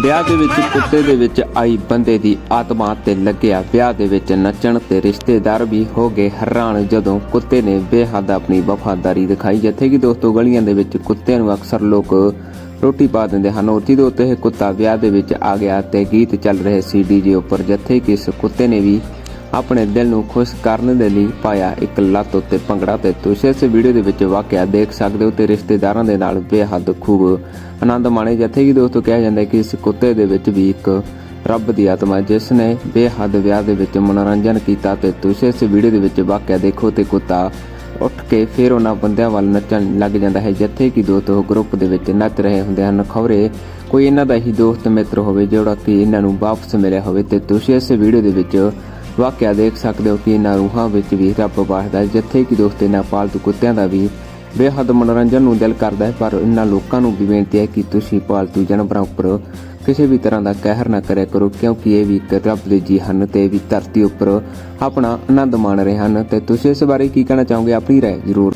ਵਿਆਹ ਦੇ ਵਿੱਚ ਕੁੱਤੇ ਦੇ ਵਿੱਚ ਆਈ ਬੰਦੇ ਦੀ ਆਤਮਾ ਤੇ ਲੱਗਿਆ ਵਿਆਹ ਦੇ ਵਿੱਚ ਨੱਚਣ ਤੇ ਰਿਸ਼ਤੇਦਾਰ ਵੀ ਹੋ ਗਏ ਹੈਰਾਨ, ਜਦੋਂ ਕੁੱਤੇ ਨੇ ਬੇਹੱਦ ਆਪਣੀ ਵਫਾਦਾਰੀ ਦਿਖਾਈ, ਜਿੱਥੇ ਕਿ ਦੋਸਤੋ ਗਲੀਆਂ ਦੇ ਵਿੱਚ ਕੁੱਤਿਆਂ ਨੂੰ ਅਕਸਰ ਲੋਕ ਰੋਟੀ ਪਾ ਦਿੰਦੇ ਹਨ। ਉਤੀ ਦੇ ਉੱਤੇ ਇਹ ਕੁੱਤਾ ਵਿਆਹ ਦੇ ਵਿੱਚ ਆ ਗਿਆ ਤੇ ਗੀਤ ਚੱਲ ਰਹੇ ਸੀ ਡੀਜੇ ਉੱਪਰ, ਜਿੱਥੇ ਕਿ ਇਸ ਕੁੱਤੇ ਨੇ ਵੀ ਆਪਣੇ ਦਿਲ ਨੂੰ ਖੁਸ਼ ਕਰਨ ਦੇ ਲਈ ਪਾਇਆ ਇੱਕ ਲੱਤ ਉੱਤੇ ਭੰਗੜਾ ਤੇ ਤੁਸੀਂ। ਇਸ ਵੀਡੀਓ ਦੇ ਵਿੱਚ ਵਾਕਿਆ ਦੇਖ ਸਕਦੇ ਹੋ ਤੇ ਰਿਸ਼ਤੇਦਾਰਾਂ ਦੇ ਨਾਲ ਬੇਹੱਦ ਖੂਬ ਆਨੰਦ ਮਾਣੇ ਜਿੱਥੇ ਕਿ ਦੋਸਤੋ ਕਿਹਾ ਜਾਂਦਾ ਹੈ ਕਿ ਇਸ ਕੁੱਤੇ ਦੇ ਵਿੱਚ ਵੀ ਇੱਕ ਰੱਬ ਦੀ ਆਤਮਾ, ਜਿਸ ਨੇ ਬੇਹੱਦ ਵਿਆਹ ਦੇ ਵਿੱਚ ਮਨੋਰੰਜਨ ਕੀਤਾ ਤੇ ਤੁਸੀਂ। ਇਸ ਵੀਡੀਓ ਦੇ ਵਿੱਚ ਵਾਕਿਆ ਦੇਖੋ ਤੇ ਕੁੱਤਾ ਉੱਠ ਕੇ ਫਿਰ ਉਹਨਾਂ ਬੰਦਿਆਂ ਵੱਲ ਨੱਚਣ ਲੱਗ ਜਾਂਦਾ ਹੈ, ਜਿੱਥੇ ਕਿ ਦੋਸਤੋ ਗਰੁੱਪ ਦੇ ਵਿੱਚ ਨੱਚ ਰਹੇ ਹੁੰਦੇ ਹਨ। ਖਬਰੇ, ਕੋਈ ਇਹਨਾਂ ਦਾ ਹੀ ਦੋਸਤ ਮਿੱਤਰ ਹੋਵੇ, ਜਿਹੜਾ ਕਿ ਇਹਨਾਂ ਨੂੰ ਵਾਪਸ ਮਿਲਿਆ ਹੋਵੇ ਤੇ ਤੁਸੀਂ ਇਸ ਵੀਡੀਓ ਦੇ ਵਿੱਚ ਵਾਕਿਆ ਦੇਖ ਸਕਦੇ ਹੋ ਕਿ ਇਹਨਾਂ ਰੂਹਾਂ ਵਿੱਚ ਵੀ ਰੱਬ ਵਸਦਾ ਹੈ, ਜਿੱਥੇ ਕਿ ਦੋਸਤ ਇਹਨਾਂ ਪਾਲਤੂ ਕੁੱਤਿਆਂ ਦਾ ਵੀ ਬੇਹੱਦ ਮਨੋਰੰਜਨ ਨੂੰ ਦਿਲ ਕਰਦਾ ਹੈ, ਪਰ ਇਹਨਾਂ ਲੋਕਾਂ ਨੂੰ ਵੀ ਬੇਨਤੀ ਹੈ ਕਿ ਤੁਸੀਂ ਪਾਲਤੂ ਜਾਨਵਰਾਂ ਉੱਪਰ ਕਿਸੇ ਵੀ ਤਰ੍ਹਾਂ ਦਾ ਕਹਿਰ ਨਾ ਕਰਿਆ ਕਰੋ, ਕਿਉਂਕਿ ਇਹ ਵੀ ਇੱਕ ਰੱਬ ਦੇ ਜੀ ਹਨ ਤੇ ਇਹ ਵੀ ਧਰਤੀ ਉੱਪਰ ਆਪਣਾ ਆਨੰਦ ਮਾਣ ਰਹੇ ਹਨ। ਤੇ ਤੁਸੀਂ ਇਸ ਬਾਰੇ ਕੀ ਕਹਿਣਾ ਚਾਹੋਗੇ, ਆਪਣੀ ਰਾਏ ਜ਼ਰੂਰ